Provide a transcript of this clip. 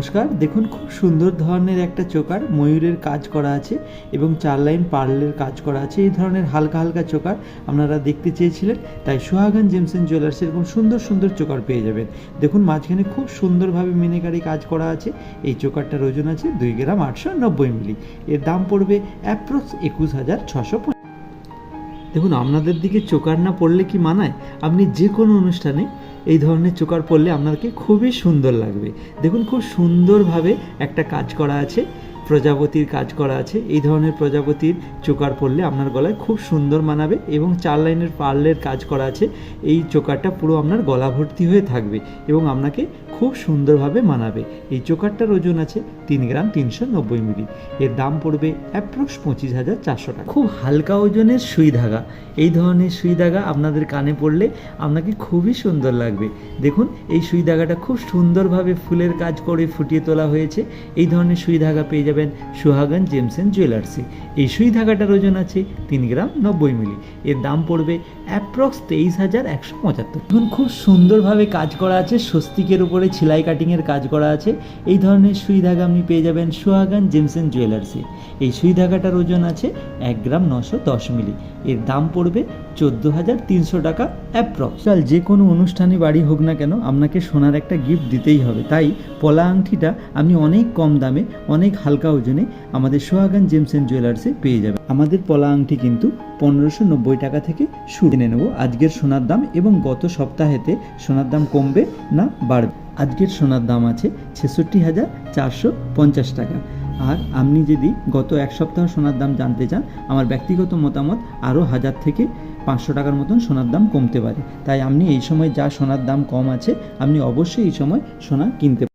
নমস্কার। দেখুন, খুব সুন্দর ধরনের একটা চোকার ময়ূরের কাজ করা আছে এবং চার লাইন পার্লের কাজ করা আছে। এই ধরনের হালকা হালকা চোকার আপনারা দেখতে চেয়েছিলেন, তাই সোহাগান জেমসেন জুয়েলার্স এরকম সুন্দর সুন্দর চোকার পেয়ে যাবেন। দেখুন, মাঝখানে খুব সুন্দরভাবে মিনেকারি কাজ করা আছে। এই চোকারটার ওজন আছে দুই গ্রাম আটশো নব্বই মিলি। এর দাম পড়বে অ্যাপ্রক্স একুশ হাজার ছশো দেখুন, আপনাদের দিকে চোকার না পড়লে কি মানায়? আপনি যে কোনো অনুষ্ঠানে এই ধরনের চোকার পরলে আপনাদেরকে খুবই সুন্দর লাগবে। দেখুন, খুব সুন্দরভাবে একটা কাজ করা আছে। প্রজাপতির কাজ করা আছে। এই ধরনের প্রজাপতির চোকার পরলে আপনার গলায় খুব সুন্দর মানাবে এবং চার লাইনের পার্লের কাজ করা আছে। এই চোকারটা পুরো আপনার গলা ভর্তি হয়ে থাকবে এবং আপনাকে খুব সুন্দরভাবে মানাবে। এই চোকারটার ওজন আছে তিন গ্রাম তিনশো নব্বই মিলি। এর দাম পড়বে অ্যাপ্রক্স পঁচিশ হাজার চারশো টাকা। খুব হালকা ওজনের সুই ধাগা। এই ধরনের সুই ধাগা আপনাদের কানে পড়লে আপনাকে খুবই সুন্দর লাগবে। দেখুন, এই সুই ধাগাটা খুব সুন্দরভাবে ফুলের কাজ করে ফুটিয়ে তোলা হয়েছে। এই ধরনের সুই ধাগা পেয়ে যাবেন সুহাগান জেমসেন জুয়েলার্সে। এই সুই ধাগাটার ওজন আছে তিন গ্রাম নব্বই মিলি। এর দাম পড়বে অ্যাপ্রক্স তেইশ হাজার একশো পঁচাত্তর। দেখুন, খুব সুন্দরভাবে কাজ করা আছে, স্বস্তিকের উপরে সেলাই কাটিংয়ের কাজ করা আছে। এই ধরনের সুই ধাগা আপনি পেয়ে যাবেন সুহাগান জেমসেন জুয়েলার্সে। এই সুই ধাগাটার ওজন আছে এক গ্রাম নশো দশ মিলি। এর দাম পড়বে চোদ্দ হাজার তিনশো টাকা অ্যাপ্রক্স যে কোনো অনুষ্ঠানে বাড়ি হোক না কেন, আপনাকে সোনার একটা গিফট দিতেই হবে। তাই পলা আংটিটা আপনি অনেক কম দামে, অনেক হালকা ওজনে আমাদের সোহাগান জেমস অ্যান্ড জুয়েলার্সে পেয়ে যাবেন। আমাদের পলা আংটি কিন্তু পনেরোশো নব্বই টাকা থেকে শুরু। কিনে নেব। আজকের সোনার দাম এবং গত সপ্তাহেতে সোনার দাম কমবে না বাড়বে? আজকের সোনার দাম আছে ছেষট্টি হাজার চারশো পঞ্চাশ টাকা। আর আপনি যদি গত এক সপ্তাহ সোনার দাম জানতে চান, আমার ব্যক্তিগত মতামত আরও হাজার থেকে পাঁচশো টাকার মতন সোনার দাম কমতে পারে। তাই আপনি এই সময় যা সোনার দাম কম আছে, আপনি অবশ্যই এই সময় সোনা কিনতে